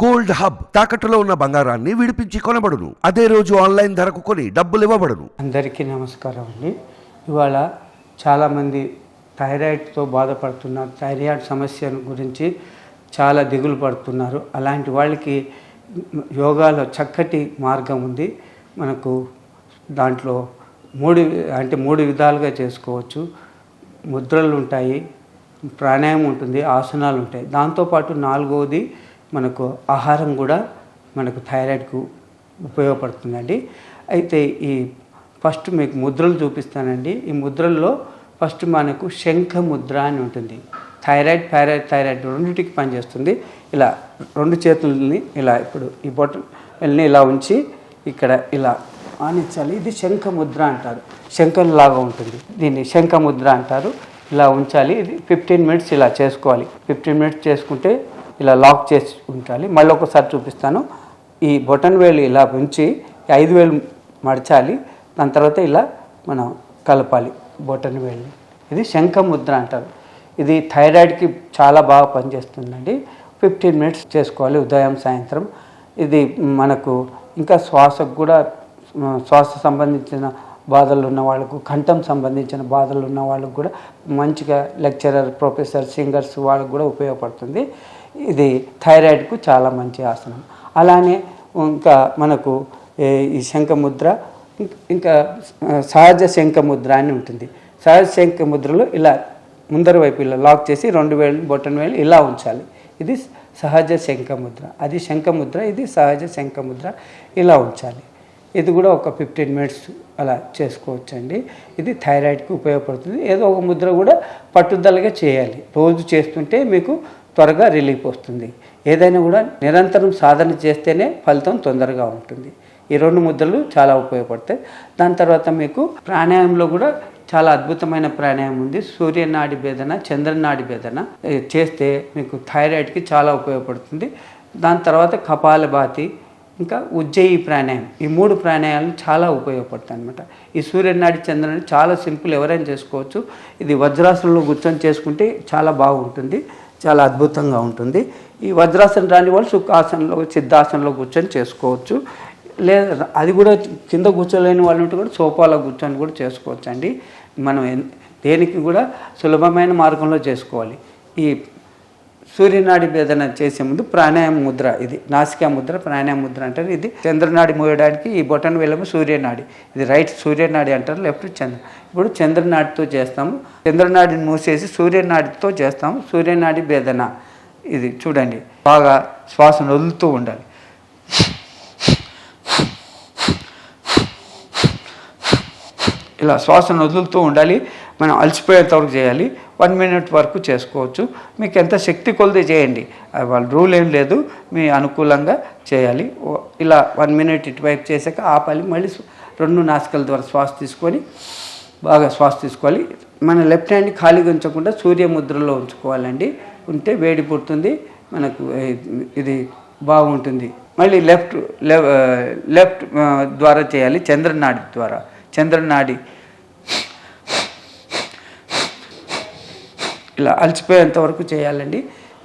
Gold hub తాకట్టులో ఉన్న బంగారాన్ని విడిపించి కొనబడును. అదే రోజు ఆన్లైన్ ధరకు కొని డబ్బులు ఇవ్వబడును. అందరికీ నమస్కారం అండి. ఇవాళ చాలామంది థైరాయిడ్తో బాధపడుతున్నారు థైరాయిడ్ సమస్య గురించి చాలా దిగులు పడుతున్నారు. అలాంటి వాళ్ళకి యోగాలో చక్కటి మార్గం ఉంది. మనకు దాంట్లో మూడు అంటే మూడు విధాలుగా చేసుకోవచ్చు. ముద్రలు ఉంటాయి ప్రాణాయామం ఉంటుంది ఆసనాలు ఉంటాయి దాంతోపాటు నాలుగవది మనకు ఆహారం కూడా మనకు థైరాయిడ్కు ఉపయోగపడుతుందండి. అయితే ఈ ఫస్ట్ మీకు ముద్రలు చూపిస్తానండి. ఈ ముద్రల్లో ఫస్ట్ మనకు శంఖ ముద్ర అని ఉంటుంది. థైరాయిడ్ థైరాయిడ్ థైరాయిడ్ రెండింటికి పనిచేస్తుంది. ఇలా రెండు చేతులని ఇలా ఇప్పుడు ఈ బొట్టల్ని ఇలా ఉంచి ఇక్కడ ఇలా ఆనించాలి. ఇది శంఖ ముద్ర అంటారు. శంఖం లాగా ఉంటుంది. దీన్ని శంఖ ముద్ర అంటారు. ఇలా ఉంచాలి. ఇది ఫిఫ్టీన్ మినిట్స్ ఇలా చేసుకోవాలి. ఫిఫ్టీన్ మినిట్స్ చేసుకుంటే ఇలా లాక్ చేసి ఉంచాలి. మళ్ళీ ఒకసారి చూపిస్తాను. ఈ బొటన్ వేలు ఇలా ఉంచి ఐదు వేలు మడచాలి దాని తర్వాత ఇలా మనం కలపాలి బొటన్ వేలు. ఇది శంఖ ముద్ర అంటారు. ఇది థైరాయిడ్కి చాలా బాగా పనిచేస్తుందండి. ఫిఫ్టీన్ మినిట్స్ చేసుకోవాలి ఉదయం సాయంత్రం. ఇది మనకు ఇంకా శ్వాసకు కూడా శ్వాస సంబంధించిన బాధలు ఉన్న వాళ్ళకు కంఠం సంబంధించిన బాధలు ఉన్న వాళ్ళకు కూడా మంచిగా లెక్చరర్ ప్రొఫెసర్ సింగర్స్ వాళ్ళకు కూడా ఉపయోగపడుతుంది. ఇది థైరాయిడ్కు చాలా మంచి ఆసనం. అలానే ఇంకా మనకు ఈ శంఖముద్ర ఇంకా సహజ శంఖముద్ర అని ఉంటుంది. సహజ శంఖముద్రలో ఇలా ముందర వైపు ఇలా లాక్ చేసి రెండు వేలు బొట్టన వేలు ఇలా ఉంచాలి. ఇది సహజ శంఖముద్ర. అది శంఖముద్ర ఇది సహజ శంఖముద్ర ఇలా ఉంచాలి. ఇది కూడా ఒక ఫిఫ్టీన్ మినిట్స్ అలా చేసుకోవచ్చండి. ఇది థైరాయిడ్కి ఉపయోగపడుతుంది. ఏదో ఒక ముద్ర కూడా పట్టుదలగా చేయాలి. రోజు చేస్తుంటే మీకు త్వరగా రిలీఫ్ వస్తుంది. ఏదైనా కూడా నిరంతరం సాధన చేస్తేనే ఫలితం తొందరగా ఉంటుంది. ఈ రెండు ముద్రలు చాలా ఉపయోగపడతాయి. దాని తర్వాత మీకు ప్రాణాయామంలో కూడా చాలా అద్భుతమైన ప్రాణాయామం ఉంది. సూర్యనాడి భేదన చంద్రనాడి భేదన చేస్తే మీకు థైరాయిడ్కి చాలా ఉపయోగపడుతుంది. దాని తర్వాత కపాలభాతి ఇంకా ఉజ్జయి ప్రాణాయామం. ఈ మూడు ప్రాణాయామాలు చాలా ఉపయోగపడతాయి అనమాట ఈ సూర్యనాడి చంద్రనాడి చాలా సింపుల్ ఎవరైనా చేసుకోవచ్చు. ఇది వజ్రాసనంలో కూర్చొని చేసుకుంటే చాలా బాగుంటుంది. చాలా అద్భుతంగా ఉంటుంది. ఈ వజ్రాసనం రాని వాళ్ళు సుఖాసనంలో సిద్ధాసనంలో కూర్చొని చేసుకోవచ్చు. లేదా అది కూడా కింద కూర్చోలేని వాళ్ళు ఉంటే కూడా సోఫాలో కూర్చొని కూడా చేసుకోవచ్చు అండి మనం దేనికి కూడా సులభమైన మార్గంలో చేసుకోవాలి. ఈ సూర్యనాడి భేదన చేసే ముందు ప్రాణాయామ ముద్ర ఇది. నాసికా ముద్ర ప్రాణాయామ ముద్ర అంటారు. ఇది చంద్రనాడి మోయడానికి ఈ బొటన్ వెళ్ళము సూర్యనాడి. ఇది రైట్ సూర్యనాడి అంటారు లెఫ్ట్ చంద్ర. ఇప్పుడు చంద్రనాడితో చేస్తాము. చంద్రనాడిని మూసేసి సూర్యనాడితో చేస్తాము. సూర్యనాడి భేదన ఇది చూడండి. బాగా శ్వాసను వదులుతూ ఉండాలి. ఇలా శ్వాసను వదులుతూ ఉండాలి. మనం అలసిపోయేంత వరకు చేయాలి. వన్ మినిట్ వరకు చేసుకోవచ్చు. మీకు ఎంత శక్తి కొలది చేయండి. వాళ్ళ రూల్ ఏం లేదు. మీ అనుకూలంగా చేయాలి. ఇలా వన్ మినిట్ ఇటువైపు చేశాక ఆపాలి. మళ్ళీ రెండు నాసికల ద్వారా శ్వాస తీసుకొని బాగా శ్వాస తీసుకోవాలి. మన లెఫ్ట్ హ్యాండ్ ఖాళీగా ఉంచకుండా సూర్య ముద్రలో ఉంచుకోవాలండి. ఉంటే వేడి పుడుతుంది. మనకు ఇది బాగుంటుంది. మళ్ళీ లెఫ్ట్ లెఫ్ట్ ద్వారా చేయాలి. చంద్రనాడి ద్వారా. చంద్రనాడి ఇలా అలసిపోయేంత వరకు చేయాలండి.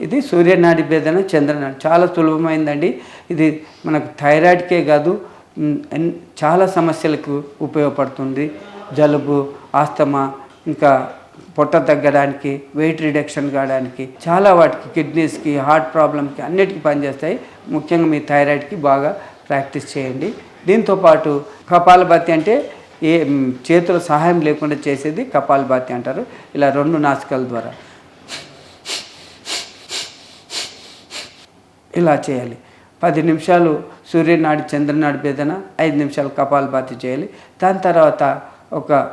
ఇది సూర్యనాడి భేదన చంద్రనాడి. చాలా సులభమైందండి. ఇది మనకు థైరాయిడ్కే కాదు చాలా సమస్యలకు ఉపయోగపడుతుంది. జలుబు ఆస్తమా ఇంకా పొట్ట తగ్గడానికి వెయిట్ రిడక్షన్ కావడానికి చాలా వాటికి కిడ్నీస్కి హార్ట్ ప్రాబ్లమ్కి అన్నిటికీ పనిచేస్తాయి. ముఖ్యంగా మీ థైరాయిడ్కి బాగా ప్రాక్టీస్ చేయండి. దీంతోపాటు కపాలభాతి అంటే ఏ చేతుల సహాయం లేకుండా చేసేది కపాలభాతి అంటారు. ఇలా రెండు నాసికల ద్వారా. ఇలా చేయాలి. పది నిమిషాలు సూర్యనాడి చంద్రనాడి బేదన ఐదు నిమిషాలు కపాలభాతి చేయాలి. దాని తర్వాత ఒక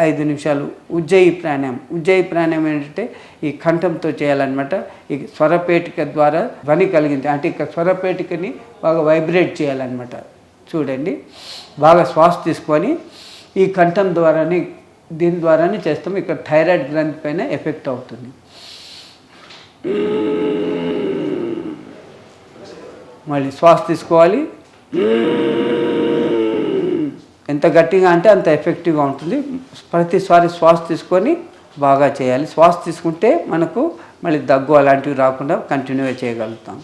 ఐదు నిమిషాలు ఉజ్జయి ప్రాణాయామం. ఉజ్జయి ప్రాణాయామం ఏంటంటే ఈ కంఠంతో చేయాలన్నమాట. ఈ స్వరపేటిక ద్వారా ధ్వని కలిగింది. అంటే ఇక స్వరపేటికని బాగా వైబ్రేట్ చేయాలన్నమాట. చూడండి. బాగా శ్వాస తీసుకొని ఈ కంఠం ద్వారానే దీని ద్వారానే చేస్తాం. ఇక్కడ థైరాయిడ్ గ్రంథి పైన ఎఫెక్ట్ అవుతుంది. మళ్ళీ శ్వాస తీసుకోవాలి. ఎంత గట్టిగా అంటే అంత ఎఫెక్టివ్గా ఉంటుంది. ప్రతిసారి శ్వాస తీసుకొని బాగా చేయాలి. శ్వాస తీసుకుంటే మనకు మళ్ళీ దగ్గు అలాంటివి రాకుండా కంటిన్యూ చేయగలుగుతాం.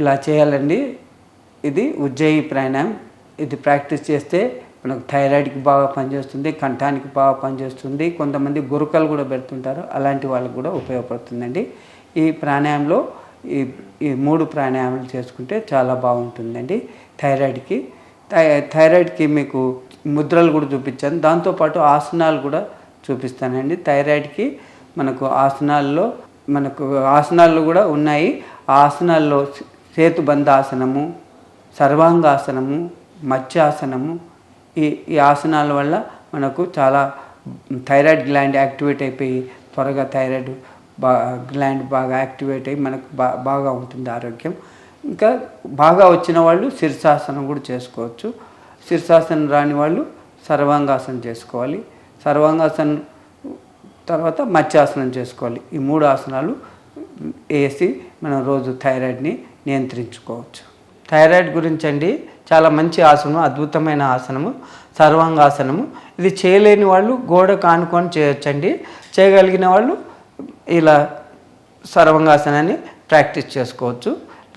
ఇలా చేయాలండి. ఇది ఉజ్జయి ప్రాణాయామం ఇది ప్రాక్టీస్ చేస్తే మనకు థైరాయిడ్కి బాగా పనిచేస్తుంది కంఠానికి బాగా పనిచేస్తుంది. కొంతమంది గురుకలు కూడా పెడుతుంటారు. అలాంటి వాళ్ళకు కూడా ఉపయోగపడుతుందండి. ఈ ప్రాణాయామంలో ఈ ఈ మూడు ప్రాణాయామాలు చేసుకుంటే చాలా బాగుంటుందండి థైరాయిడ్కి. థైరాయిడ్కి మీకు ముద్రలు కూడా చూపించాను. దాంతోపాటు ఆసనాలు కూడా చూపిస్తానండి. థైరాయిడ్కి మనకు ఆసనాల్లో మనకు ఆసనాలు కూడా ఉన్నాయి. ఆసనాల్లో సేతుబంధ ఆసనము సర్వాంగాసనము మత్స్యాసనము ఈ ఈ ఆసనాల వల్ల మనకు చాలా థైరాయిడ్ గ్లాండ్ యాక్టివేట్ అయిపోయి త్వరగా థైరాయిడ్ బా గ్లాండ్ బాగా యాక్టివేట్ అయ్యి మనకు బా బాగా ఉంటుంది ఆరోగ్యం. ఇంకా బాగా వచ్చిన వాళ్ళు శీర్షాసనం కూడా చేసుకోవచ్చు. శీర్షాసనం రాని వాళ్ళు సర్వాంగాసనం చేసుకోవాలి. సర్వాంగాసనం తర్వాత మత్స్యాసనం చేసుకోవాలి. ఈ మూడు ఆసనాలు వేసి మనం రోజు థైరాయిడ్ని నియంత్రించుకోవచ్చు. థైరాయిడ్ గురించి అండి చాలా మంచి ఆసనం అద్భుతమైన ఆసనము సర్వాంగాసనము. ఇది చేయలేని వాళ్ళు గోడ కానుకొని చేయొచ్చండి. చేయగలిగిన వాళ్ళు ఇలా సర్వాంగాసనాన్ని ప్రాక్టీస్ చేసుకోవచ్చు.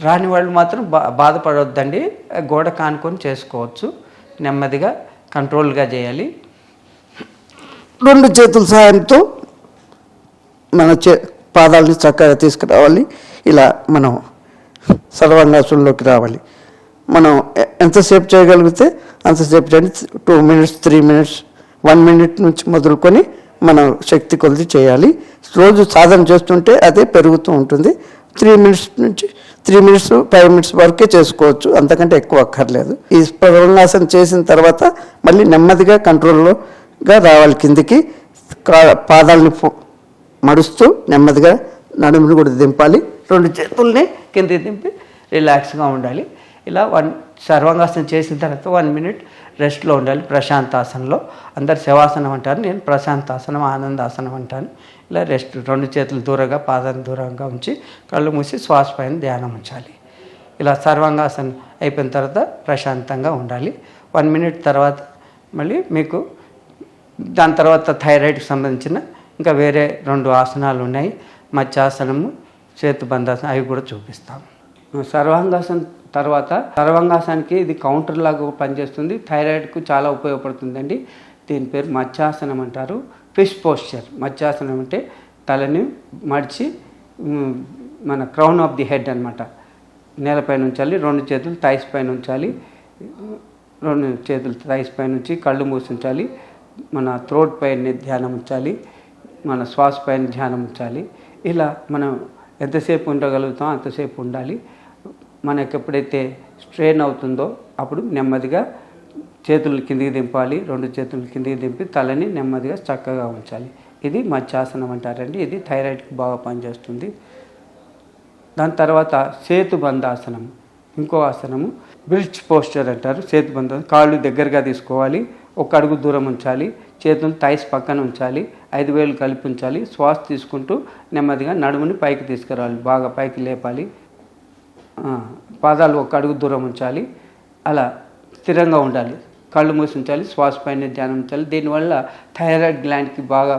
రాని వాళ్ళు మాత్రం బా బాధపడవద్దండి గోడ కానుకొని చేసుకోవచ్చు. నెమ్మదిగా కంట్రోల్గా చేయాలి. రెండు చేతుల సహాయంతో మన చే పాదాలని చక్కగా తీసుకురావాలి. ఇలా మనం సర్వాంగాసంలోకి రావాలి. మనం ఎంతసేపు చేయగలిగితే అంతసేపు చేయండి. Two minutes three minutes one minute నుంచి మొదలుకొని మనం శక్తి కొలిది చేయాలి. రోజు సాధన చేస్తుంటే అదే పెరుగుతూ ఉంటుంది. త్రీ మినిట్స్ నుంచి త్రీ మినిట్స్ ఫైవ్ మినిట్స్ వరకే చేసుకోవచ్చు. అంతకంటే ఎక్కువ అక్కర్లేదు. ఈ స్పర్వాసన చేసిన తర్వాత మళ్ళీ నెమ్మదిగా కంట్రోల్లోగా రావాలి. కిందికి కా- పాదాలని మడుస్తూ నెమ్మదిగా నడుములు కూడా దింపాలి. రెండు చేతుల్ని కింద దింపి రిలాక్స్గా ఉండాలి. ఇలా వన్ సర్వాంగాసనం చేసిన తర్వాత వన్ మినిట్ రెస్ట్లో ఉండాలి. ప్రశాంతాసనంలో. అందరు శవాసనం అంటారు. నేను ప్రశాంతాసనం ఆనందాసనం అంటాను. ఇలా రెస్ట్ రెండు చేతులు దూరంగా పాదాన్ని దూరంగా ఉంచి కళ్ళు మూసి శ్వాస పైన ధ్యానం ఉంచాలి. ఇలా సర్వాంగాసనం అయిపోయిన తర్వాత ప్రశాంతంగా ఉండాలి. వన్ మినిట్ తర్వాత మళ్ళీ మీకు దాని తర్వాత థైరాయిడ్కి సంబంధించిన ఇంకా వేరే రెండు ఆసనాలు ఉన్నాయి. మత్స్యాసనము సేతుబంధాసనం అవి కూడా చూపిస్తాం. సర్వాంగాసనం తర్వాత సర్వాంగాసనానికి ఇది కౌంటర్ లాగా పనిచేస్తుంది థైరాయిడ్కు చాలా ఉపయోగపడుతుందండి. దీని పేరు మత్స్యాసనం అంటారు. ఫిష్ పోస్చర్ మత్స్యాసనం అంటే తలని మడిచి మన క్రౌన్ ఆఫ్ ది హెడ్ అనమాట నేలపైన ఉంచాలి రెండు చేతులు థైస్ పైన ఉంచాలి రెండు చేతులు థైస్ పైన ఉంచి కళ్ళు మూసి ఉంచాలి మన థ్రోట్ పైన ధ్యానం ఉంచాలి మన శ్వాస పైన ధ్యానం ఉంచాలి. ఇలా మనం ఎంతసేపు ఉండగలుగుతాం అంతసేపు ఉండాలి. మనకు ఎప్పుడైతే స్ట్రెయిన్ అవుతుందో అప్పుడు నెమ్మదిగా చేతులు కిందికి దింపాలి రెండు చేతులు కిందికి దింపి తలని నెమ్మదిగా చక్కగా ఉంచాలి. ఇది మధ్యాసనం అంటారండి. ఇది థైరాయిడ్కి బాగా పనిచేస్తుంది. దాని తర్వాత సేతుబంధాసనం ఇంకో ఆసనము బ్రిడ్జ్ పోస్చర్ అంటారు. సేతుబంధం కాళ్ళు దగ్గరగా తీసుకోవాలి ఒక అడుగు దూరం ఉంచాలి చేతులు థైస్ పక్కన ఉంచాలి ఐదు వేలు కలిపి ఉంచాలి శ్వాస తీసుకుంటూ నెమ్మదిగా నడుముని పైకి తీసుకురావాలి. బాగా పైకి లేపాలి. పాదాలు ఒక అడుగు దూరం ఉంచాలి. అలా స్థిరంగా ఉండాలి. కళ్ళు మూసి ఉంచాలి శ్వాస పైన ధ్యానం ఉంచాలి. దీనివల్ల థైరాయిడ్ గ్లాండ్కి బాగా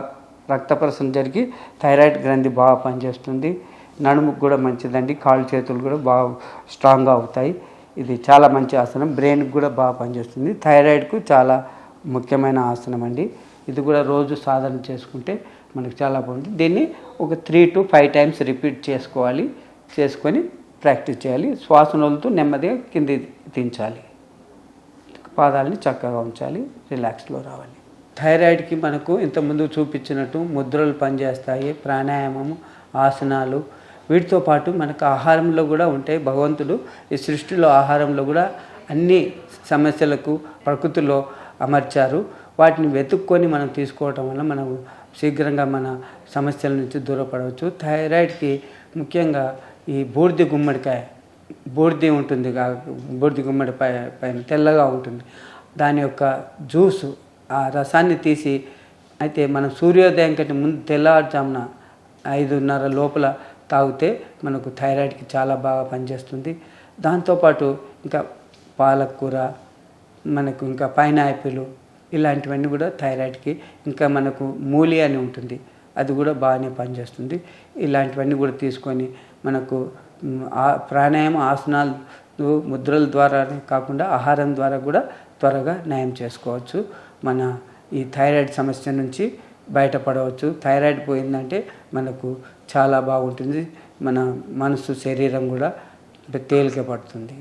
రక్త ప్రసరణ జరిగి థైరాయిడ్ గ్రంథి బాగా పనిచేస్తుంది. నడుముకు కూడా మంచిదండి. కాళ్ళు చేతులు కూడా బాగా స్ట్రాంగ్గా అవుతాయి. ఇది చాలా మంచి ఆసనం. బ్రెయిన్కి కూడా బాగా పనిచేస్తుంది. థైరాయిడ్కు చాలా ముఖ్యమైన ఆసనం అండి. ఇది కూడా రోజు సాధన చేసుకుంటే మనకు చాలా బాగుంటుంది. దీన్ని ఒక three to five times repeat చేసుకోవాలి. చేసుకొని ప్రాక్టీస్ చేయాలి. శ్వాసను వదులుతూ నెమ్మదిగా కింది దించాలి. పాదాలని చక్కగా ఉంచాలి. రిలాక్స్లో రావాలి. థైరాయిడ్కి మనకు ఇంతకుముందు చూపించినట్టు ముద్రలు పనిచేస్తాయి. ప్రాణాయామము ఆసనాలు వీటితో పాటు మనకు ఆహారంలో కూడా ఉంటాయి. భగవంతుడు ఈ సృష్టిలో ఆహారంలో కూడా అన్ని సమస్యలకు ప్రకృతిలో అమర్చారు. వాటిని వెతుక్కొని మనం తీసుకోవటం వల్ల మనం శీఘ్రంగా మన సమస్యల నుంచి దూరపడవచ్చు. థైరాయిడ్కి ముఖ్యంగా ఈ బూడిద గుమ్మడికాయ బూర్ది ఉంటుంది కా- గుమ్మడి పై పైన తెల్లగా ఉంటుంది. దాని యొక్క జ్యూసు ఆ రసాన్ని తీసి అయితే మనం సూర్యోదయం కంటే ముందు తెల్లవారుజామున ఐదున్నర లోపల తాగితే మనకు థైరాయిడ్కి చాలా బాగా పనిచేస్తుంది. దాంతోపాటు ఇంకా పాలకూర మనకు ఇంకా పైనాపిల్ ఇలాంటివన్నీ కూడా థైరాయిడ్కి ఇంకా మనకు మూలి అని ఉంటుంది అది కూడా బాగానే పనిచేస్తుంది. ఇలాంటివన్నీ కూడా తీసుకొని మనకు ఆ ప్రాణాయామ ఆసనాలు ముద్రల ద్వారా కాకుండా ఆహారం ద్వారా కూడా త్వరగా నయం చేసుకోవచ్చు. మన ఈ థైరాయిడ్ సమస్య నుంచి బయటపడవచ్చు. థైరాయిడ్ పోయిందంటే మనకు చాలా బాగుంటుంది. మన మనసు శరీరం కూడా తేలిక పడుతుంది.